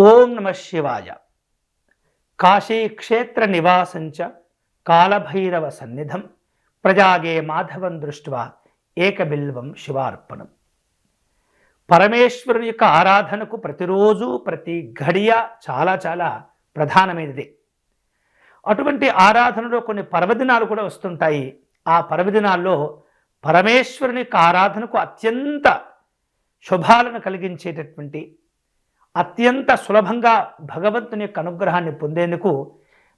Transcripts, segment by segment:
ఓం నమ శివాయ. కాశీక్షేత్ర నివాసంచ కాలభైరవ సన్నిధం. ప్రజాగే మాధవం దృష్ట్వా ఏకబిల్వం శివార్పణం. పరమేశ్వరుని యొక్క ఆరాధనకు ప్రతిరోజు ప్రతి ఘడియ చాలా చాలా ప్రధానమైనది. అటువంటి ఆరాధనలో కొన్ని పర్వదినాలు కూడా వస్తుంటాయి. ఆ పర్వదినాల్లో పరమేశ్వరుని యొక్క ఆరాధనకు అత్యంత శుభాలను కలిగించేటటువంటి అత్యంత సులభంగా భగవంతుని యొక్క అనుగ్రహాన్ని పొందేందుకు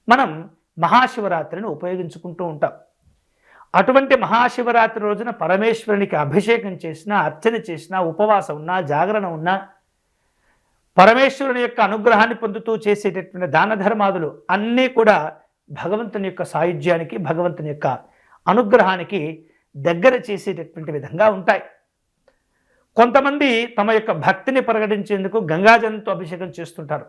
మనం మహాశివరాత్రిని ఉపయోగించుకుంటూ ఉంటాం. అటువంటి మహాశివరాత్రి రోజున పరమేశ్వరునికి అభిషేకం చేసినా అర్చన చేసినా ఉపవాసం ఉన్నా జాగరణ ఉన్నా పరమేశ్వరుని యొక్క అనుగ్రహాన్ని పొందుతూ చేసేటటువంటి దాన ధర్మాదులు అన్నీ కూడా భగవంతుని యొక్క సాయుధ్యానికి భగవంతుని యొక్క అనుగ్రహానికి దగ్గర చేసేటటువంటి విధంగా ఉంటాయి. కొంతమంది తమ యొక్క భక్తిని ప్రకటించేందుకు గంగాజలంతో అభిషేకం చేస్తుంటారు.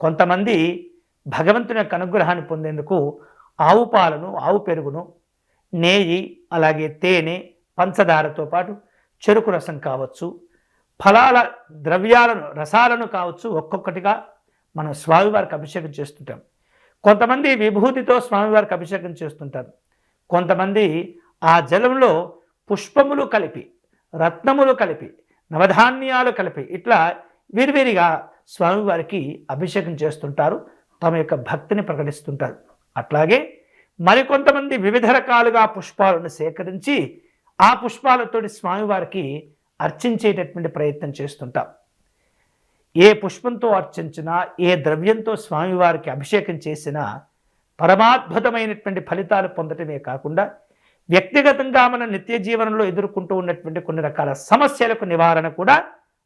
కొంతమంది భగవంతుని యొక్క అనుగ్రహాన్ని పొందేందుకు ఆవు పాలను ఆవు పెరుగును నేయి అలాగే తేనె పంచదారతో పాటు చెరుకు రసం కావచ్చు ఫలాల ద్రవ్యాలను రసాలను కావచ్చు ఒక్కొక్కటిగా మనం స్వామివారికి అభిషేకం చేస్తుంటాం. కొంతమంది విభూతితో స్వామివారికి అభిషేకం చేస్తుంటారు. కొంతమంది ఆ జలంలో పుష్పములు కలిపి రత్నములు కలిపి నవధాన్యాలు కలిపి ఇట్లా విరివిరిగా స్వామివారికి అభిషేకం చేస్తుంటారు తమ యొక్క భక్తిని ప్రకటిస్తుంటారు. అట్లాగే మరికొంతమంది వివిధ రకాలుగా పుష్పాలను సేకరించి ఆ పుష్పాలతోటి స్వామివారికి అర్చించేటటువంటి ప్రయత్నం చేస్తుంటాం. ఏ పుష్పంతో అర్చించినా ఏ ద్రవ్యంతో స్వామివారికి అభిషేకం చేసినా పరమాద్భుతమైనటువంటి ఫలితాలు పొందటమే కాకుండా వ్యక్తిగతంగా మన నిత్య జీవనంలో ఎదుర్కొంటూ ఉన్నటువంటి కొన్ని రకాల సమస్యలకు నివారణ కూడా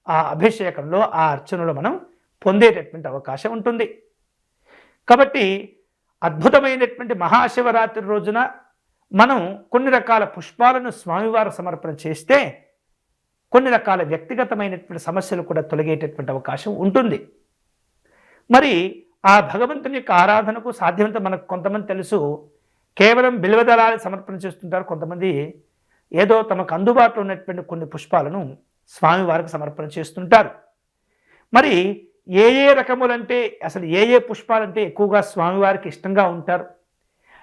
ఆ అభిషేకంలో ఆ అర్చనలో మనం పొందేటటువంటి అవకాశం ఉంటుంది. కాబట్టి అద్భుతమైనటువంటి మహాశివరాత్రి రోజున మనం కొన్ని రకాల పుష్పాలను స్వామివారు సమర్పణ చేస్తే కొన్ని రకాల వ్యక్తిగతమైనటువంటి సమస్యలు కూడా తొలగేటటువంటి అవకాశం ఉంటుంది. మరి ఆ భగవంతుని యొక్క ఆరాధనకు సాధ్యమంత మనకు కొంతమంది తెలుసు కేవలం బిల్వదళాలు సమర్పణ చేస్తుంటారు కొంతమంది. ఏదో తమకు అందుబాటులో ఉన్నటువంటి కొన్ని పుష్పాలను స్వామివారికి సమర్పణ చేస్తుంటారు. మరి ఏ ఏ రకములంటే అసలు ఏ ఏ పుష్పాలంటే ఎక్కువగా స్వామివారికి ఇష్టంగా ఉంటారు?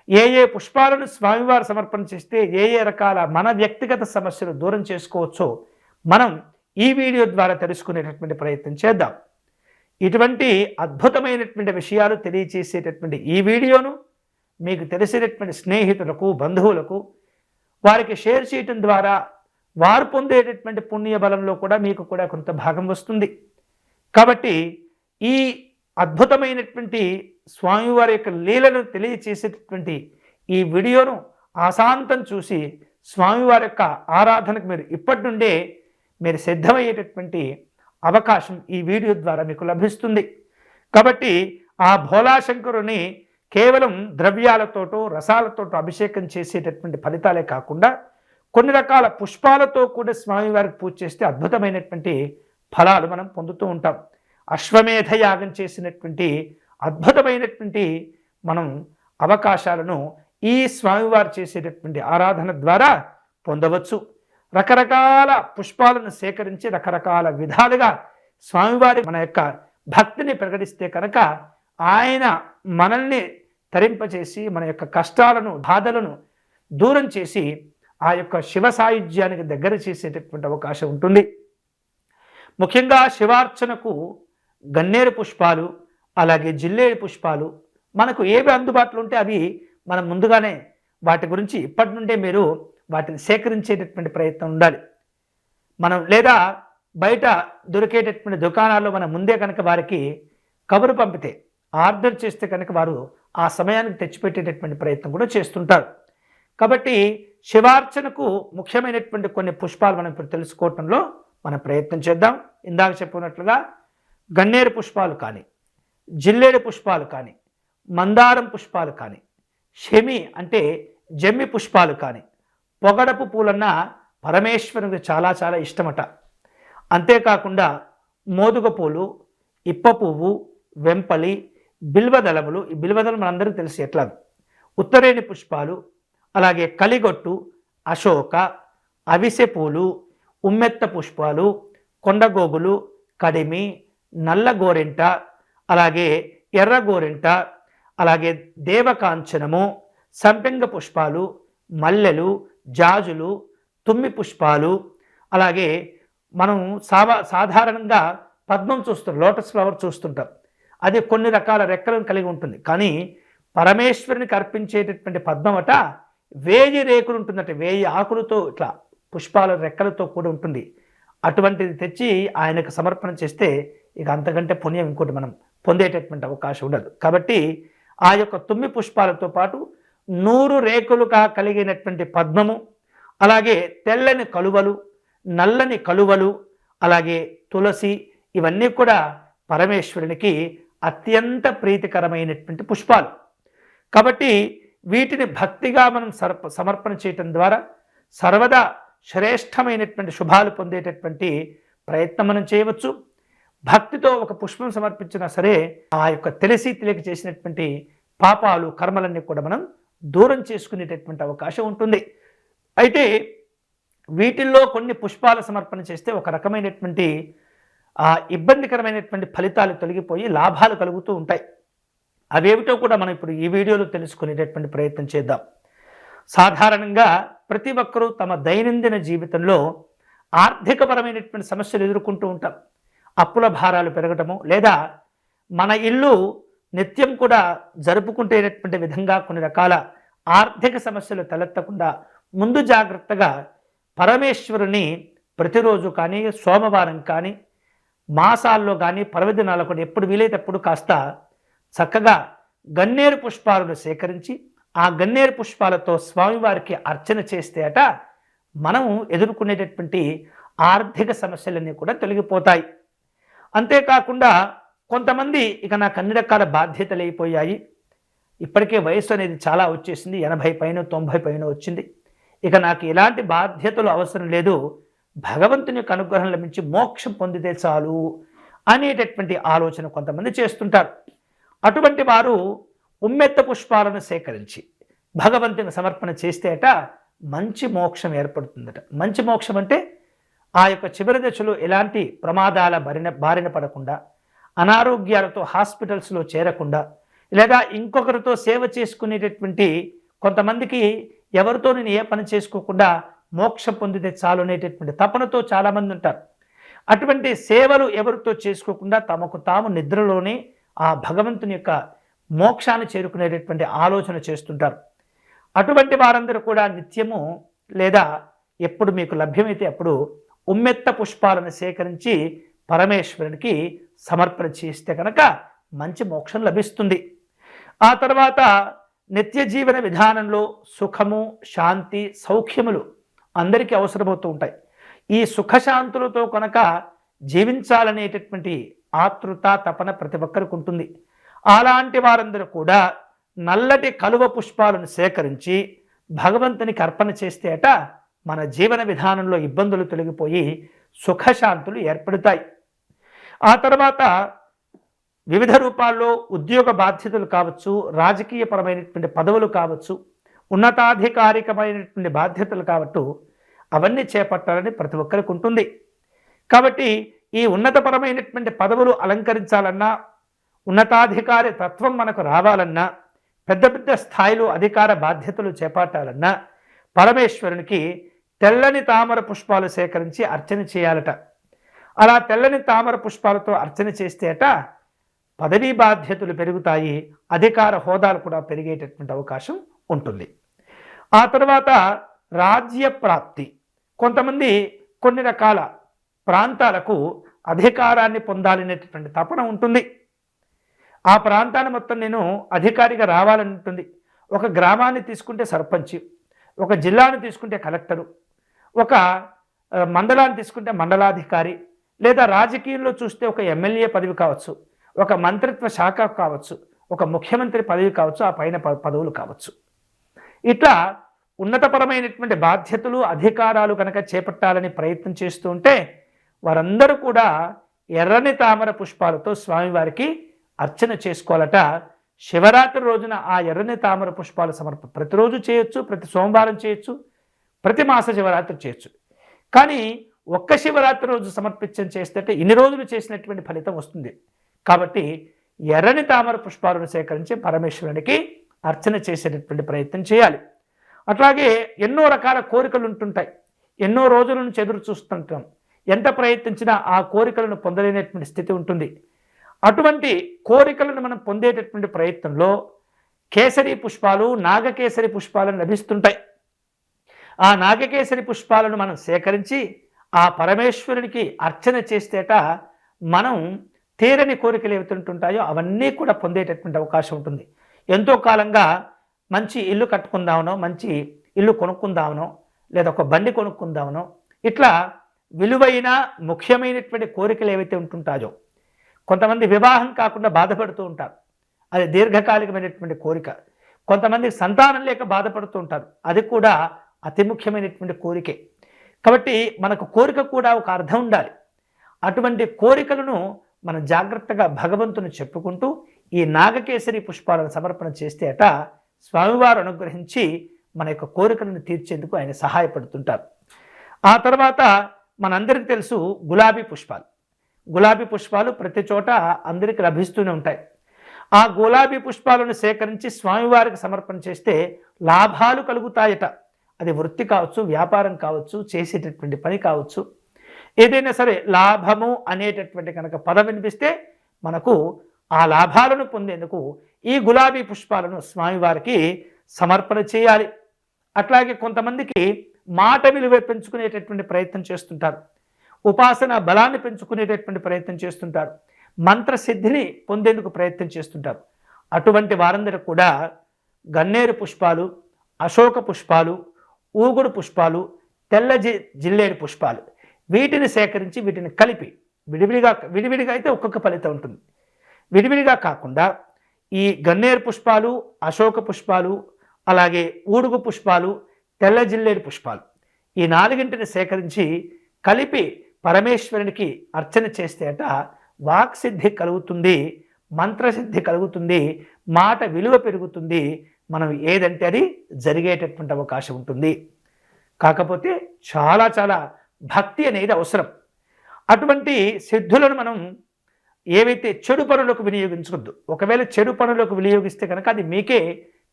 ఏ ఏ పుష్పాలను స్వామివారు సమర్పణ చేస్తే ఏ ఏ రకాల మన వ్యక్తిగత సమస్యలు దూరం చేసుకోవచ్చో మనం ఈ వీడియో ద్వారా తెలుసుకునేటటువంటి ప్రయత్నం చేద్దాం. ఇటువంటి అద్భుతమైనటువంటి విషయాలు తెలియచేసేటటువంటి ఈ వీడియోను మీకు తెలిసినటువంటి స్నేహితులకు బంధువులకు వారికి షేర్ చేయటం ద్వారా వారు పొందేటటువంటి పుణ్య బలంలో కూడా మీకు కూడా కొంత భాగం వస్తుంది. కాబట్టి ఈ అద్భుతమైనటువంటి స్వామివారి యొక్క లీలను తెలియచేసేటటువంటి ఈ వీడియోను ఆశాంతం చూసి స్వామివారి యొక్క ఆరాధనకు మీరు ఇప్పటి నుండే మీరు సిద్ధమయ్యేటటువంటి అవకాశం ఈ వీడియో ద్వారా మీకు లభిస్తుంది. కాబట్టి ఆ భోలాశంకరుని కేవలం ద్రవ్యాలతోటో రసాలతోటో అభిషేకం చేసేటటువంటి ఫలితాలే కాకుండా కొన్ని రకాల పుష్పాలతో కూడా స్వామివారికి పూజ చేస్తే అద్భుతమైనటువంటి ఫలాలు మనం పొందుతూ ఉంటాం. అశ్వమేధ యాగం చేసినటువంటి అద్భుతమైనటువంటి మనం అవకాశాలను ఈ స్వామివారు చేసేటటువంటి ఆరాధన ద్వారా పొందవచ్చు. రకరకాల పుష్పాలను సేకరించి రకరకాల విధాలుగా స్వామివారి మన యొక్క భక్తిని ప్రకటిస్తే కనుక ఆయన మనల్ని తరింపచేసి మన యొక్క కష్టాలను బాధలను దూరం చేసి ఆ యొక్క శివ సాయుధ్యానికి దగ్గర చేసేటటువంటి అవకాశం ఉంటుంది. ముఖ్యంగా శివార్చనకు గన్నేరు పుష్పాలు అలాగే జిల్లేడు పుష్పాలు మనకు ఏవి అందుబాటులో ఉంటే అవి మనం ముందుగానే వాటి గురించి ఇప్పటి నుండే మీరు వాటిని సేకరించేటటువంటి ప్రయత్నం ఉండాలి. మనం లేదా బయట దొరికేటటువంటి దుకాణాల్లో మనం ముందే కనుక వారికి కబురు పంపితే ఆర్డర్ చేస్తే కనుక వారు ఆ సమయానికి తెచ్చిపెట్టేటటువంటి ప్రయత్నం కూడా చేస్తుంటారు. కాబట్టి శివార్చనకు ముఖ్యమైనటువంటి కొన్ని పుష్పాలు మనం ఇప్పుడు తెలుసుకోవటంలో మనం ప్రయత్నం చేద్దాం. ఇందాక చెప్పుకున్నట్లుగా గన్నేరు పుష్పాలు కానీ జిల్లేడు పుష్పాలు కానీ మందారం పుష్పాలు కానీ షమి అంటే జమ్మి పుష్పాలు కానీ పొగడపు పూలన్న పరమేశ్వరునికి చాలా చాలా ఇష్టమట. అంతేకాకుండా మోదుగ పూలు ఇప్ప పువ్వు వెంపలి బిల్వదళములు ఈ బిల్వదళం మనందరికీ తెలిసి ఎట్లా ఉత్తరేణి పుష్పాలు అలాగే కలిగొట్టు అశోక అవిసె పూలు ఉమ్మెత్త పుష్పాలు కొండగోగులు కడిమి నల్ల గోరింట అలాగే ఎర్ర గోరింట అలాగే దేవకాంచనము సంపెంగ పుష్పాలు మల్లెలు జాజులు తుమ్మి పుష్పాలు అలాగే మనం సావా సాధారణంగా పద్మం చూస్తుంటాం లోటస్ ఫ్లవర్ చూస్తుంటాం. అది కొన్ని రకాల రెక్కలను కలిగి ఉంటుంది. కానీ పరమేశ్వరునికి అర్పించేటటువంటి పద్మమట వేయి రేకులు ఉంటుందట. వేయి ఆకులతో ఇట్లా పుష్పాల రెక్కలతో కూడి ఉంటుంది. అటువంటిది తెచ్చి ఆయనకు సమర్పణ చేస్తే ఇక అంతకంటే పుణ్యం ఇంకోటి మనం పొందేటటువంటి అవకాశం ఉండదు. కాబట్టి ఆ యొక్క తుమ్మి పుష్పాలతో పాటు నూరు రేకులుగా కలిగినటువంటి పద్మము అలాగే తెల్లని కలువలు నల్లని కలువలు అలాగే తులసి ఇవన్నీ కూడా పరమేశ్వరునికి అత్యంత ప్రీతికరమైనటువంటి పుష్పాలు. కాబట్టి వీటిని భక్తిగా మనం సర్ప సమర్పణ చేయటం ద్వారా సర్వదా శ్రేష్టమైనటువంటి శుభాలు పొందేటటువంటి ప్రయత్నం మనం చేయవచ్చు. భక్తితో ఒక పుష్పం సమర్పించినా సరే ఆ యొక్క తెలిసి తెలియక చేసినటువంటి పాపాలు కర్మలన్నీ కూడా మనం దూరం చేసుకునేటటువంటి అవకాశం ఉంటుంది. అయితే వీటిల్లో కొన్ని పుష్పాల సమర్పణ చేస్తే ఒక రకమైనటువంటి ఆ ఇబ్బందికరమైనటువంటి ఫలితాలు తొలగిపోయి లాభాలు కలుగుతూ ఉంటాయి. అవేమిటో కూడా మనం ఇప్పుడు ఈ వీడియోలో తెలుసుకునేటటువంటి ప్రయత్నం చేద్దాం. సాధారణంగా ప్రతి ఒక్కరూ తమ దైనందిన జీవితంలో ఆర్థికపరమైనటువంటి సమస్యలు ఎదుర్కొంటూ ఉంటాం. అప్పుల భారాలు పెరగటము లేదా మన ఇల్లు నిత్యం కూడా జరుపుకుంటేటటువంటి విధంగా కొన్ని రకాల ఆర్థిక సమస్యలు తలెత్తకుండా ముందు జాగ్రత్తగా పరమేశ్వరుని ప్రతిరోజు కానీ సోమవారం కానీ మాసాల్లో కానీ పర్వదినాల్లో కూడా ఎప్పుడు వీలైతప్పుడు కాస్త చక్కగా గన్నేరు పుష్పాలను సేకరించి ఆ గన్నేరు పుష్పాలతో స్వామివారికి అర్చన చేస్తే అట మనం ఎదుర్కొనేటటువంటి ఆర్థిక సమస్యలన్నీ కూడా తొలగిపోతాయి. అంతేకాకుండా కొంతమంది ఇక నాకు అన్ని రకాల బాధ్యతలు అయిపోయాయి ఇప్పటికే వయసు అనేది చాలా వచ్చేసింది. ఎనభై పైన తొంభై పైన వచ్చింది. ఇక నాకు ఎలాంటి బాధ్యతలు అవసరం లేదు. భగవంతుని యొక్క అనుగ్రహం లభించి మోక్షం పొందితే చాలు అనేటటువంటి ఆలోచన కొంతమంది చేస్తుంటారు. అటువంటి వారు ఉమ్మెత్త పుష్పాలను సేకరించి భగవంతుని సమర్పణ చేస్తే మంచి మోక్షం ఏర్పడుతుందట. మంచి మోక్షం అంటే ఆ యొక్క చివరి దశలో ఎలాంటి ప్రమాదాల బారిన బారిన పడకుండా అనారోగ్యాలతో హాస్పిటల్స్లో చేరకుండా లేదా ఇంకొకరితో సేవ చేసుకునేటటువంటి కొంతమందికి ఎవరితో నేను ఏ పని చేసుకోకుండా మోక్షం పొందితే చాలు అనేటటువంటి తపనతో చాలామంది ఉంటారు. అటువంటి సేవలు ఎవరితో చేసుకోకుండా తమకు తాము నిద్రలోనే ఆ భగవంతుని యొక్క మోక్షాన్ని చేరుకునేటటువంటి ఆలోచన చేస్తుంటారు. అటువంటి వారందరూ కూడా నిత్యము లేదా ఎప్పుడు మీకు లభ్యమైతే అప్పుడు ఉమ్మెత్త పుష్పాలను సేకరించి పరమేశ్వరునికి సమర్పణ చేస్తే కనుక మంచి మోక్షం లభిస్తుంది. ఆ తర్వాత నిత్య జీవన విధానంలో సుఖము శాంతి సౌఖ్యములు అందరికీ అవసరమవుతూ ఉంటాయి. ఈ సుఖశాంతులతో కనుక జీవించాలనేటటువంటి ఆతృత తపన ప్రతి ఒక్కరికి ఉంటుంది. అలాంటి వారందరూ కూడా నల్లటి కలువ పుష్పాలను సేకరించి భగవంతునికి అర్పణ చేస్తే అట మన జీవన విధానంలో ఇబ్బందులు తొలగిపోయి సుఖశాంతులు ఏర్పడతాయి. ఆ తర్వాత వివిధ రూపాల్లో ఉద్యోగ బాధ్యతలు కావచ్చు రాజకీయపరమైనటువంటి పదవులు కావచ్చు ఉన్నతాధికారికమైనటువంటి బాధ్యతలు కావచ్చు అవన్నీ చేపట్టాలని ప్రతి ఒక్కరికి ఉంటుంది. కాబట్టి ఈ ఉన్నతపరమైనటువంటి పదవులు అలంకరించాలన్నా ఉన్నతాధికారి తత్వం మనకు రావాలన్నా పెద్ద పెద్ద స్థాయిలో అధికార బాధ్యతలు చేపట్టాలన్నా పరమేశ్వరునికి తెల్లని తామర పుష్పాలు సేకరించి అర్చన చేయాలట. అలా తెల్లని తామర పుష్పాలతో అర్చన చేస్తే అట పదవీ బాధ్యతలు పెరుగుతాయి అధికార హోదాలు కూడా పెరిగేటటువంటి అవకాశం ఉంటుంది. ఆ తర్వాత రాజ్య ప్రాప్తి. కొంతమంది కొన్ని రకాల ప్రాంతాలకు అధికారాన్ని పొందాలనేటటువంటి తపన ఉంటుంది. ఆ ప్రాంతాన్ని మొత్తం నేను అధికారిగా రావాలని ఉంటుంది ఒక గ్రామాన్ని తీసుకుంటే సర్పంచ్ ఒక జిల్లాను తీసుకుంటే కలెక్టరు ఒక మండలాన్ని తీసుకుంటే మండలాధికారి లేదా రాజకీయంలో చూస్తే ఒక ఎమ్మెల్యే పదవి కావచ్చు ఒక మంత్రిత్వ శాఖ కావచ్చు ఒక ముఖ్యమంత్రి పదవి కావచ్చు ఆ పైన పదవులు కావచ్చు. ఇట్లా ఉన్నతపరమైనటువంటి బాధ్యతలు అధికారాలు కనుక చేపట్టాలని ప్రయత్నం చేస్తూ ఉంటే వారందరూ కూడా ఎర్రని తామర పుష్పాలతో స్వామివారికి అర్చన చేసుకోవాలట. శివరాత్రి రోజున ఆ ఎర్రని తామర పుష్పాలు సమర్ప ప్రతిరోజు చేయొచ్చు ప్రతి సోమవారం చేయొచ్చు ప్రతి మాస శివరాత్రి చేయొచ్చు. కానీ ఒక్క శివరాత్రి రోజు సమర్పించం చేస్తే ఇన్ని రోజులు చేసినటువంటి ఫలితం వస్తుంది. కాబట్టి ఎర్రని తామర పుష్పాలను సేకరించి పరమేశ్వరునికి అర్చన చేసేటటువంటి ప్రయత్నం చేయాలి. అట్లాగే ఎన్నో రకాల కోరికలు ఉంటుంటాయి. ఎన్నో రోజుల నుంచి ఎదురు చూస్తుంటాం. ఎంత ప్రయత్నించినా ఆ కోరికలను పొందలేనటువంటి స్థితి ఉంటుంది. అటువంటి కోరికలను మనం పొందేటటువంటి ప్రయత్నంలో కేసరి పుష్పాలు నాగకేసరి పుష్పాలను లభిస్తుంటాయి. ఆ నాగకేసరి పుష్పాలను మనం సేకరించి ఆ పరమేశ్వరునికి అర్చన చేస్తేట మనం తీరని కోరికలు ఏవైతుంటుంటాయో అవన్నీ కూడా పొందేటటువంటి అవకాశం ఉంటుంది. ఎంతో కాలంగా మంచి ఇల్లు కట్టుకుందామనో మంచి ఇల్లు కొనుక్కుందామనో లేదా ఒక బండి కొనుక్కుందామనో ఇట్లా విలువైన ముఖ్యమైనటువంటి కోరికలు ఏవైతే ఉంటుంటాయో కొంతమంది వివాహం కాకుండా బాధపడుతూ ఉంటారు. అది దీర్ఘకాలికమైనటువంటి కోరిక. కొంతమంది సంతానం లేక బాధపడుతూ ఉంటారు. అది కూడా అతి ముఖ్యమైనటువంటి కోరికే. కాబట్టి మనకు కోరిక కూడా ఒక అర్థం ఉండాలి. అటువంటి కోరికలను మనం జాగ్రత్తగా భగవంతుని చెప్పుకుంటూ ఈ నాగకేసరి పుష్పాలను సమర్పణ చేస్తే అట స్వామివారు అనుగ్రహించి మన యొక్క కోరికలను తీర్చేందుకు ఆయన సహాయపడుతుంటారు. ఆ తర్వాత మనందరికీ తెలుసు గులాబీ పుష్పాలు. గులాబీ పుష్పాలు ప్రతి చోట అందరికీ లభిస్తూనే ఉంటాయి. ఆ గులాబీ పుష్పాలను సేకరించి స్వామివారికి సమర్పణ చేస్తే లాభాలు కలుగుతాయట. అది వృత్తి కావచ్చు వ్యాపారం కావచ్చు చేసేటటువంటి పని కావచ్చు. ఏదైనా సరే లాభము అనేటటువంటి కనుక పదం వినిపిస్తే మనకు ఆ లాభాలను పొందేందుకు ఈ గులాబీ పుష్పాలను స్వామివారికి సమర్పణ చేయాలి. అట్లాగే కొంతమందికి మాట విలువ పెంచుకునేటటువంటి ప్రయత్నం చేస్తుంటారు. ఉపాసన బలాన్ని పెంచుకునేటటువంటి ప్రయత్నం చేస్తుంటారు. మంత్రసిద్ధిని పొందేందుకు ప్రయత్నం చేస్తుంటారు. అటువంటి వారందరూ కూడా గన్నేరు పుష్పాలు అశోక పుష్పాలు ఊగుడు పుష్పాలు తెల్ల జి జిల్లేడు పుష్పాలు వీటిని సేకరించి వీటిని కలిపి విడివిడిగా విడివిడిగా అయితే ఒక్కొక్క ఫలితం ఉంటుంది. విడివిడిగా కాకుండా ఈ గన్నేరు పుష్పాలు అశోక పుష్పాలు అలాగే ఊడుగు పుష్పాలు తెల్ల జిల్లేడు పుష్పాలు ఈ నాలుగింటిని సేకరించి కలిపి పరమేశ్వరునికి అర్చన చేస్తే అట వాక్సిద్ధి కలుగుతుంది మంత్రసిద్ధి కలుగుతుంది మాట విలువ పెరుగుతుంది మనం ఏదంటే అది జరిగేటటువంటి అవకాశం ఉంటుంది. కాకపోతే చాలా చాలా భక్తి అనేది అవసరం. అటువంటి సిద్ధులను మనం ఏవైతే చెడు పనులకు వినియోగించవద్దు ఒకవేళ చెడు పనులకు వినియోగిస్తే కనుక అది మీకే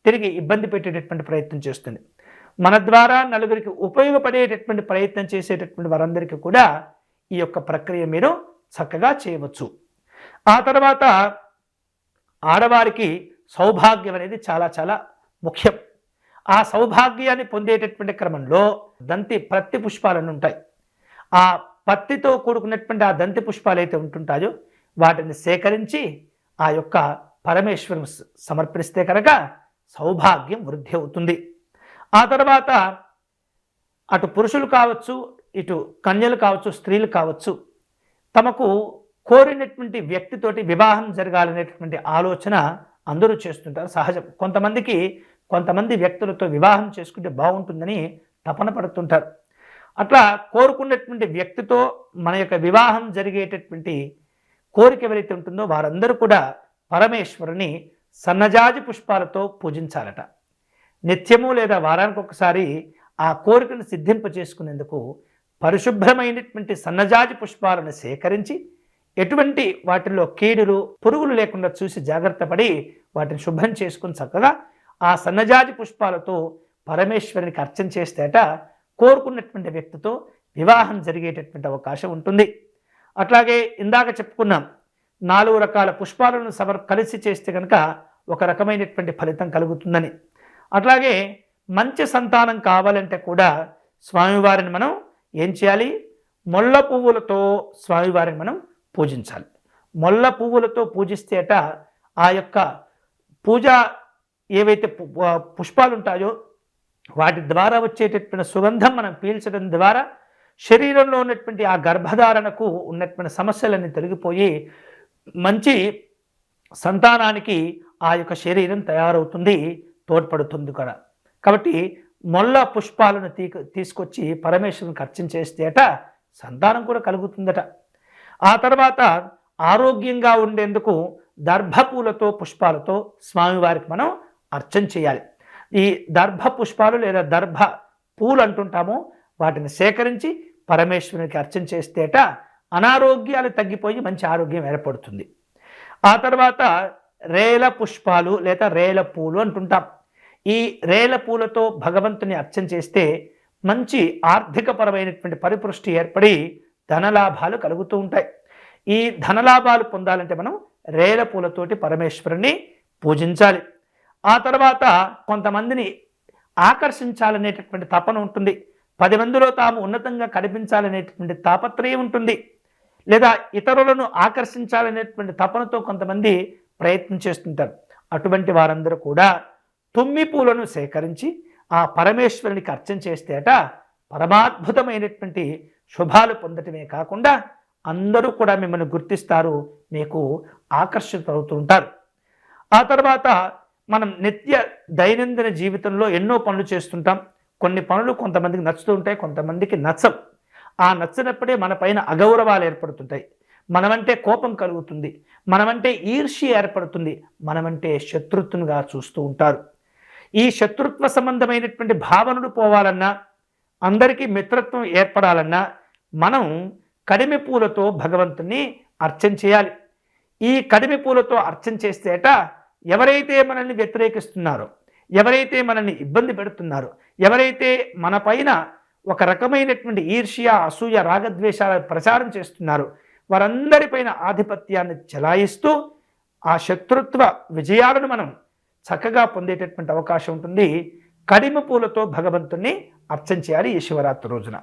తిరిగి ఇబ్బంది పెట్టేటటువంటి ప్రయత్నం చేస్తుంది. మన ద్వారా నలుగురికి ఉపయోగపడేటటువంటి ప్రయత్నం చేసేటటువంటి వారందరికీ కూడా ఈ యొక్క ప్రక్రియ మీరు చక్కగా చేయవచ్చు. ఆ తర్వాత ఆడవారికి సౌభాగ్యం అనేది చాలా చాలా ముఖ్యం. ఆ సౌభాగ్యాన్ని పొందేటటువంటి క్రమంలో దంతి ప్రత్తి పుష్పాలను ఉంటాయి. ఆ పత్తితో కూడుకున్నటువంటి ఆ దంతి పుష్పాలు అయితే ఉంటుంటాయో వాటిని సేకరించి ఆ యొక్క పరమేశ్వరం సమర్పిస్తే కనుక సౌభాగ్యం వృద్ధి అవుతుంది. ఆ తర్వాత అటు పురుషులు కావచ్చు ఇటు కన్యలు కావచ్చు స్త్రీలు కావచ్చు తమకు కోరినటువంటి వ్యక్తితోటి వివాహం జరగాలనేటువంటి ఆలోచన అందరూ చేస్తుంటారు సహజం. కొంతమందికి కొంతమంది వ్యక్తులతో వివాహం చేసుకుంటే బాగుంటుందని తపన పడుతుంటారు. అట్లా కోరుకున్నటువంటి వ్యక్తితో మన యొక్క వివాహం జరిగేటటువంటి కోరిక ఎవరైతే ఉంటుందో వారందరూ కూడా పరమేశ్వరుని సన్నజాజి పుష్పాలతో పూజించాలట. నిత్యము లేదా వారానికి ఒకసారి ఆ కోరికను సిద్ధింప చేసుకునేందుకు పరిశుభ్రమైనటువంటి సన్నజాజి పుష్పాలను సేకరించి ఎటువంటి వాటిలో కీడులు పురుగులు లేకుండా చూసి జాగ్రత్త పడి వాటిని శుభ్రం చేసుకుని చక్కగా ఆ సన్నజాజి పుష్పాలతో పరమేశ్వరునికి అర్చన చేస్తేట కోరుకున్నటువంటి వ్యక్తితో వివాహం జరిగేటటువంటి అవకాశం ఉంటుంది. అట్లాగే ఇందాక చెప్పుకున్నాం నాలుగు రకాల పుష్పాలను సమర్ కలిసి చేస్తే కనుక ఒక రకమైనటువంటి ఫలితం కలుగుతుందని. అట్లాగే మంచి సంతానం కావాలంటే కూడా స్వామివారిని మనం ఏం చేయాలి? మొల్ల పువ్వులతో స్వామివారిని మనం పూజించాలి. మొల్ల పువ్వులతో పూజిస్తేట ఆ యొక్క పూజ ఏవైతే పుష్పాలు ఉంటాయో వాటి ద్వారా వచ్చేటటువంటి సుగంధం మనం పీల్చడం ద్వారా శరీరంలో ఉన్నటువంటి ఆ గర్భధారణకు ఉన్నటువంటి సమస్యలన్నీ తొలగిపోయి మంచి సంతానానికి ఆ యొక్క శరీరం తయారవుతుంది తోడ్పడుతుంది కూడా. కాబట్టి మొల్ల పుష్పాలను తీ తీసుకొచ్చి పరమేశ్వరునికి అర్చన చేస్తేట సంతానం కూడా కలుగుతుందట. ఆ తర్వాత ఆరోగ్యంగా ఉండేందుకు దర్భపూలతో పుష్పాలతో స్వామివారికి మనం అర్చన చేయాలి. ఈ దర్భ పుష్పాలు లేదా దర్భ పూలు అంటుంటాము వాటిని సేకరించి పరమేశ్వరునికి అర్చన చేస్తేట అనారోగ్యాలు తగ్గిపోయి మంచి ఆరోగ్యం ఏర్పడుతుంది. ఆ తర్వాత రేల పుష్పాలు లేదా రేల పూలు అంటుంటాం. ఈ రేల పూలతో భగవంతుని అర్చన చేస్తే మంచి ఆర్థికపరమైనటువంటి పరిపుష్టి ఏర్పడి ధనలాభాలు కలుగుతూ ఉంటాయి. ఈ ధనలాభాలు పొందాలంటే మనం రేల పూలతోటి పరమేశ్వరుని పూజించాలి. ఆ తర్వాత కొంతమందిని ఆకర్షించాలనేటటువంటి తపన ఉంటుంది. పది మందిలో తాము ఉన్నతంగా కనిపించాలనేటువంటి తాపత్రయం ఉంటుంది. లేదా ఇతరులను ఆకర్షించాలనేటువంటి తపనతో కొంతమంది ప్రయత్నం చేస్తుంటారు. అటువంటి వారందరూ కూడా తుమ్మి పూలను సేకరించి ఆ పరమేశ్వరునికి అర్చన చేస్తేట పరమాద్భుతమైనటువంటి శుభాలు పొందటమే కాకుండా అందరూ కూడా మిమ్మల్ని గుర్తిస్తారు మీకు ఆకర్షితులవుతూ ఉంటారు. ఆ తర్వాత మనం నిత్య దైనందిన జీవితంలో ఎన్నో పనులు చేస్తుంటాం. కొన్ని పనులు కొంతమందికి నచ్చుతూ ఉంటాయి కొంతమందికి నచ్చవు. ఆ నచ్చినప్పుడే మన పైన అగౌరవాలు ఏర్పడుతుంటాయి. మనమంటే కోపం కలుగుతుంది. మనమంటే ఈర్ష్య ఏర్పడుతుంది. మనమంటే శత్రుత్వంగా చూస్తూ ఉంటారు. ఈ శత్రుత్వ సంబంధమైనటువంటి భావనలు పోవాలన్నా అందరికీ మిత్రత్వం ఏర్పడాలన్నా మనం కడిమి పూలతో భగవంతుని అర్చన చేయాలి. ఈ కడిమి పూలతో అర్చన చేస్తేట ఎవరైతే మనల్ని వ్యతిరేకిస్తున్నారో ఎవరైతే మనల్ని ఇబ్బంది పెడుతున్నారో ఎవరైతే మన పైన ఒక రకమైనటువంటి ఈర్ష్య అసూయ రాగద్వేషాల ప్రచారం చేస్తున్నారు వారందరిపైన ఆధిపత్యాన్ని చెలాయిస్తూ ఆ శత్రుత్వ విజయాలను మనం చక్కగా పొందేటటువంటి అవకాశం ఉంటుంది. కడిమ పూలతో భగవంతుణ్ణి అర్చన చేయాలి ఈ శివరాత్రి రోజున.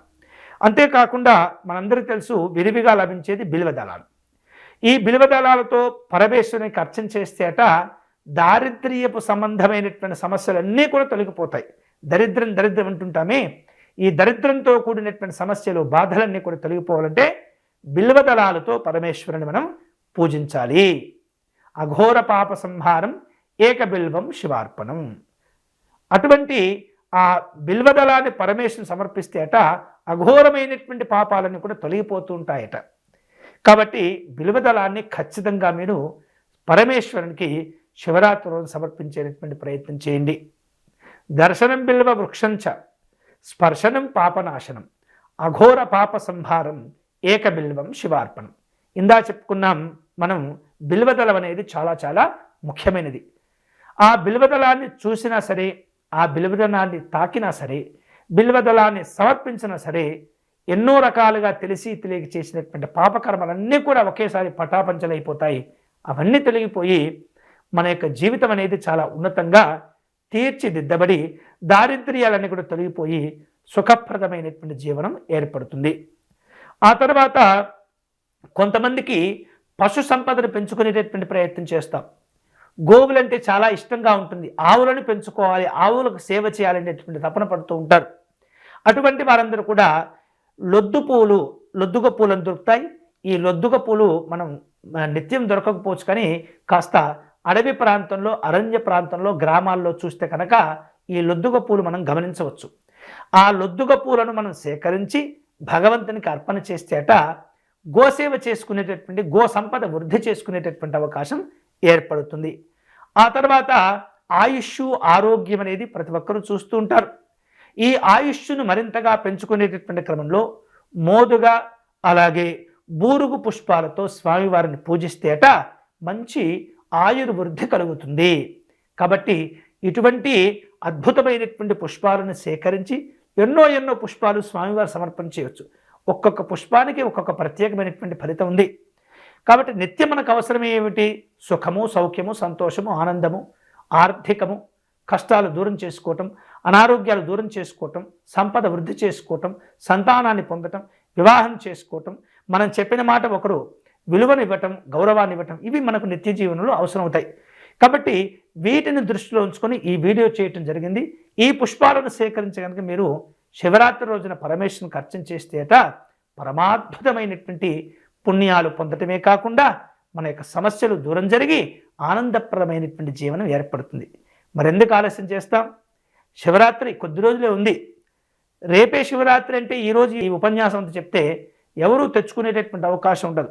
అంతేకాకుండా మనందరికీ తెలుసు విరివిగా లభించేది బిల్వదళాలు. ఈ బిల్వదళాలతో పరమేశ్వరునికి అర్చన చేస్తేట దారిద్ర్యపు సంబంధమైనటువంటి సమస్యలన్నీ కూడా తొలగిపోతాయి. దరిద్రం దరిద్రం అంటుంటామే. ఈ దరిద్రంతో కూడినటువంటి సమస్యలు బాధలన్నీ కూడా తొలగిపోవాలంటే బిల్వదళాలతో పరమేశ్వరుని మనం పూజించాలి. అఘోర పాప సంహారం ఏకబిల్వం శివార్పణం. అటువంటి ఆ బిల్వదళాన్ని పరమేశ్వరుని సమర్పిస్తే అట అఘోరమైనటువంటి పాపాలన్నీ కూడా తొలగిపోతూ ఉంటాయట. కాబట్టి బిల్వదళాన్ని ఖచ్చితంగా మీరు పరమేశ్వరునికి శివరాత్రి రోజు సమర్పించేటటువంటి ప్రయత్నం చేయండి. దర్శనం బిల్వ వృక్షంచ స్పర్శనం పాపనాశనం అఘోర పాప సంహారం ఏక బిల్వం శివార్పణం. ఇందా చెప్పుకున్నాం మనం బిల్వదళం అనేది చాలా చాలా ముఖ్యమైనది. ఆ బిల్వదళాన్ని చూసినా సరే ఆ బిల్వదళాన్ని తాకినా సరే బిల్వదళాన్ని సమర్పించినా సరే ఎన్నో రకాలుగా తెలిసి తెలియక చేసినటువంటి పాపకర్మలన్నీ కూడా ఒకేసారి పటాపంచలైపోతాయి. అవన్నీ తొలగిపోయి మన యొక్క జీవితం అనేది చాలా ఉన్నతంగా తీర్చిదిద్దబడి దారిద్ర్యాలన్నీ కూడా తొలగిపోయి సుఖప్రదమైనటువంటి జీవనం ఏర్పడుతుంది. ఆ తర్వాత కొంతమందికి పశు సంపదను పెంచుకునేటటువంటి ప్రయత్నం చేస్తాం. గోవులంటే చాలా ఇష్టంగా ఉంటుంది. ఆవులను పెంచుకోవాలి ఆవులకు సేవ చేయాలనేటువంటి తపన పడుతూ ఉంటారు. అటువంటి వారందరూ కూడా లొద్దు పూలు లొద్దుగ పూలను దొరుకుతాయి. ఈ లొద్దుగ పూలు మనం నిత్యం దొరకకపోవచ్చు కానీ కాస్త అడవి ప్రాంతంలో అరణ్య ప్రాంతంలో గ్రామాల్లో చూస్తే కనుక ఈ లొద్దుగ పూలు మనం గమనించవచ్చు. ఆ లొద్దుగ పూలను మనం సేకరించి భగవంతునికి అర్పణ చేస్తేట గోసేవ చేసుకునేటటువంటి గో సంపద వృద్ధి చేసుకునేటటువంటి అవకాశం ఏర్పడుతుంది. ఆ తర్వాత ఆయుష్ ఆరోగ్యం అనేది ప్రతి ఒక్కరూ చూస్తూ ఉంటారు. ఈ ఆయుష్ను మరింతగా పెంచుకునేటటువంటి క్రమంలో మోదుగా అలాగే బూరుగు పుష్పాలతో స్వామివారిని పూజిస్తేట మంచి ఆయుర్వృద్ధి కలుగుతుంది. కాబట్టి ఇటువంటి అద్భుతమైనటువంటి పుష్పాలను సేకరించి ఎన్నో ఎన్నో పుష్పాలు స్వామివారు సమర్పణ చేయవచ్చు ఒక్కొక్క పుష్పానికి ఒక్కొక్క ప్రత్యేకమైనటువంటి ఫలితం ఉంది. కాబట్టి నిత్యం మనకు అవసరం ఏమిటి? సుఖము సౌఖ్యము సంతోషము ఆనందము ఆర్థికము కష్టాలు దూరం చేసుకోవటం అనారోగ్యాలు దూరం చేసుకోవటం సంపద వృద్ధి చేసుకోవటం సంతానాన్ని పొందటం వివాహం చేసుకోవటం. మనం చెప్పిన మాట ఒకరు విలువనివ్వటం గౌరవాన్ని ఇవ్వటం ఇవి మనకు నిత్య జీవనంలో అవసరం అవుతాయి కాబట్టి వీటిని దృష్టిలో ఉంచుకొని ఈ వీడియో చేయటం జరిగింది. ఈ పుష్పాలను సేకరించగనుక మీరు శివరాత్రి రోజున పరమేశ్వరుని అర్చన చేస్తేట పరమాద్భుతమైనటువంటి పుణ్యాలు పొందటమే కాకుండా మన యొక్క సమస్యలు దూరం జరిగి ఆనందప్రదమైనటువంటి జీవనం ఏర్పడుతుంది. మరెందుకు ఆలస్యం చేస్తాం? శివరాత్రి కొద్ది రోజులే ఉంది. రేపే శివరాత్రి అంటే ఈరోజు ఈ ఉపన్యాసం అంతా చెప్తే ఎవరూ తెచ్చుకునేటటువంటి అవకాశం ఉండదు.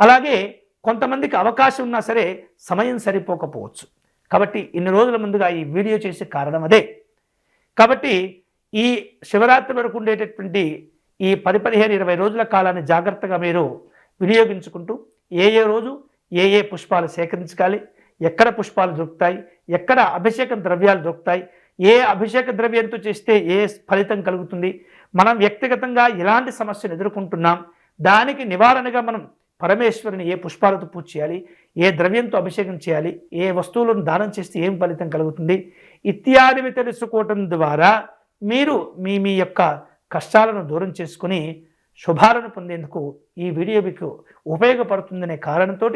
అలాగే కొంతమందికి అవకాశం ఉన్నా సరే సమయం సరిపోకపోవచ్చు. కాబట్టి ఇన్ని రోజుల ముందుగా ఈ వీడియో చేసే కారణం అదే. కాబట్టి ఈ శివరాత్రి వరకు ఉండేటటువంటి ఈ పది పదిహేను ఇరవై రోజుల కాలాన్ని జాగ్రత్తగా మీరు వినియోగించుకుంటూ ఏ ఏ రోజు ఏ ఏ పుష్పాలు సేకరించాలి ఎక్కడ పుష్పాలు దొరుకుతాయి ఎక్కడ అభిషేక ద్రవ్యాలు దొరుకుతాయి ఏ అభిషేక ద్రవ్యంతో చేస్తే ఏ ఫలితం కలుగుతుంది మనం వ్యక్తిగతంగా ఎలాంటి సమస్యను ఎదుర్కొంటున్నాం దానికి నివారణగా మనం పరమేశ్వరుని ఏ పుష్పాలతో పూజ చేయాలి ఏ ద్రవ్యంతో అభిషేకం చేయాలి ఏ వస్తువులను దానం చేస్తే ఏం ఫలితం కలుగుతుంది ఇత్యాదివి తెలుసుకోవటం ద్వారా మీరు మీ మీ యొక్క కష్టాలను దూరం చేసుకుని శుభాలను పొందేందుకు ఈ వీడియో మీకు ఉపయోగపడుతుందనే కారణంతో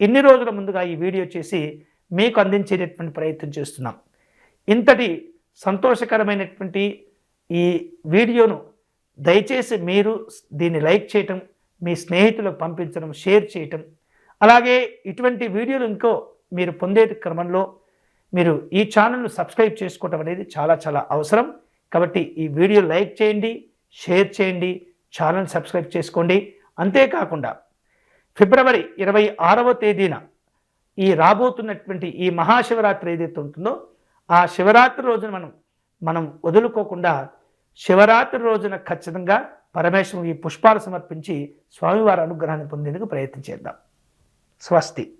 ఇన్ని రోజుల ముందుగా ఈ వీడియో చేసి మీకు అందించేటటువంటి ప్రయత్నం చేస్తున్నాం. ఇంతటి సంతోషకరమైనటువంటి ఈ వీడియోను దయచేసి మీరు దీన్ని లైక్ చేయటం మీ స్నేహితులకు పంపించడం షేర్ చేయటం. అలాగే ఇటువంటి వీడియోలు ఇంకో మీరు పొందే క్రమంలో మీరు ఈ ఛానల్ను సబ్స్క్రైబ్ చేసుకోవటం అనేది చాలా చాలా అవసరం. కాబట్టి ఈ వీడియో లైక్ చేయండి షేర్ చేయండి ఛానల్ సబ్స్క్రైబ్ చేసుకోండి. అంతేకాకుండా ఫిబ్రవరి ఇరవై ఆరవ తేదీన ఈ రాబోతున్నటువంటి ఈ మహాశివరాత్రి ఏదైతే ఉంటుందో ఆ శివరాత్రి రోజున మనం మనం వదులుకోకుండా శివరాత్రి రోజున ఖచ్చితంగా పరమేశ్వరం ఈ పుష్పాలు సమర్పించి స్వామివారి అనుగ్రహాన్ని పొందేందుకు ప్రయత్నం చేద్దాం. స్వస్తి.